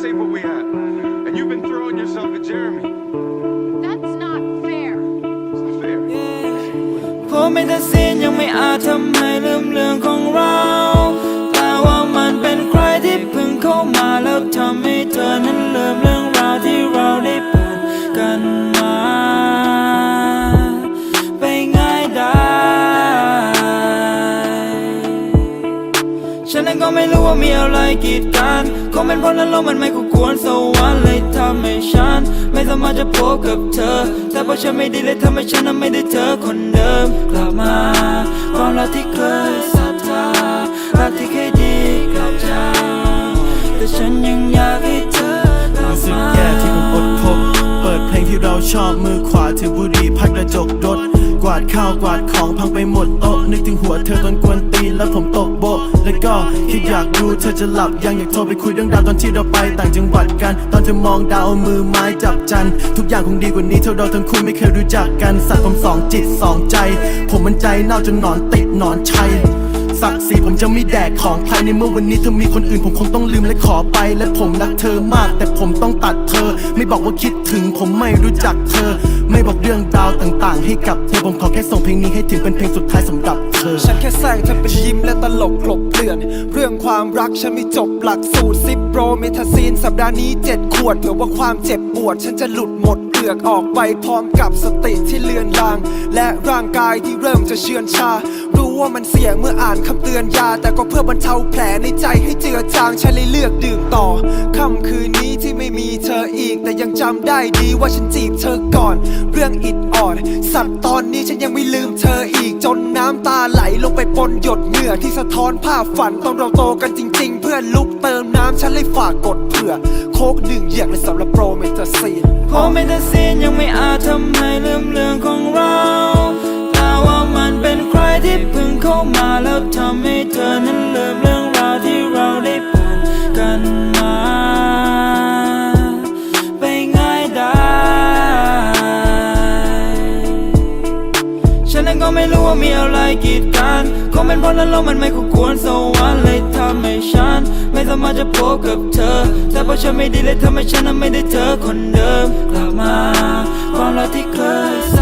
save what we have. And you've been throwing yourself at Jeremy. That's not fair. It's not fair. ผมไม่ตัดสินยังไม่อาจทำให้ลืมเรื่องของเราแต่ว่ามันเป็นใครที่เพิ่งเข้ามาแล้วทำให้เธอนั้นลืม ไม่รู้ว่ามีอะไรกีดกันคงเป็นเพราะนั้นลมมันไม่คู่ควรสวรรค์เลยทำให้ฉัน ไม่สามารถจะพบกับเธอ แต่เพราะฉันไม่ดีเลยทำให้ฉันนั้นไม่ได้เจอคนเดิม กลับมา ความรักที่เคยศรัทธารักที่เคยดีกับเจ้าแต่ฉันยังอยากให้เธอ ชอบมือขวาถือบุหรี่พัดกระจกรถกวาดข้าวกวาดของพังไปหมดโต๊ะนึกถึงหัวเธอตอนกวนตีนแล้วผมตกโบะแล้วก็คิดอยากดูเธอจะหลับยังอยากโทรไปคุยเรื่องราวตอนที่เราไปต่างจังหวัดกัน ตอนเธอมองดาวเอามือไม้จับจัน ทุกอย่างคงดีกว่านี้เท่าเราทั้งคู่ไม่เคยรู้จักกันสัตว์ผมสองจิตสองใจ ผมมันใจเน่าจนหนอนติดหนอนชัย ศักดิ์ศรีผมจะไม่แดกของใครในเมื่อวันนี้เธอมีคนอื่นผมคงต้องลืมและขอไป และผมรักเธอมาก แต่ผมต้องตัดเธอ ไม่บอกว่าคิดถึงผมไม่รู้จักเธอ ไม่บอกเรื่องราวต่างๆ ให้กับเธอผมขอแค่ส่งเพลงนี้ให้ถึงเป็นเพลงสุดท้ายสำหรับเธอ ฉันแค่แซงเธอเป็นยิ้มและตลกกลบเกลื่อน เรื่องความรักฉันไม่จบหลักสูตรซิปโปรเมทาซีนสัปดาห์นี้เจ็ดขวดเผื่อว่าความเจ็บปวด ฉันจะหลุดหมดเปลือกออกไปพร้อมกับสติที่เลือนลาง และร่างกายที่เริ่มจะเชือนชา ว่ามันเสี่ยงเมื่ออ่านคำเตือนยา แต่ก็เพื่อบรรเทาแผลในใจให้เจือจางฉันเลยเลือกดื่มต่อค่ำคืนนี้ที่ไม่มีเธออีก แต่ยังจำได้ดีว่าฉันจีบเธอก่อน เรื่องอิดออด สัตว์ตอนนี้ฉันยังไม่ลืมเธออีกจนน้ำตาไหลลงไปปนหยดเหงื่อที่สะท้อนภาพฝันตอนเราโตกันจริง ๆ เพื่อนลุกเติมน้ำฉันเลยฝากกดเผื่อ โคกหนึ่งอย่างเลยสำหรับโปรเมทาซีนผมไม่ตัดสินยังไม่อาจทำ ไม่รู้ว่ามีอะไรกีดกันคงเป็นเพราะนั้นลมมันไม่คู่ควรสวรรค์เลยทำให้ฉัน ไม่สามารถจะพบกับเธอแต่เพราะฉันไม่ดีเลยทำให้ฉันนั้นไม่ได้เจอคนเดิมกลับมา ความรักที่เคย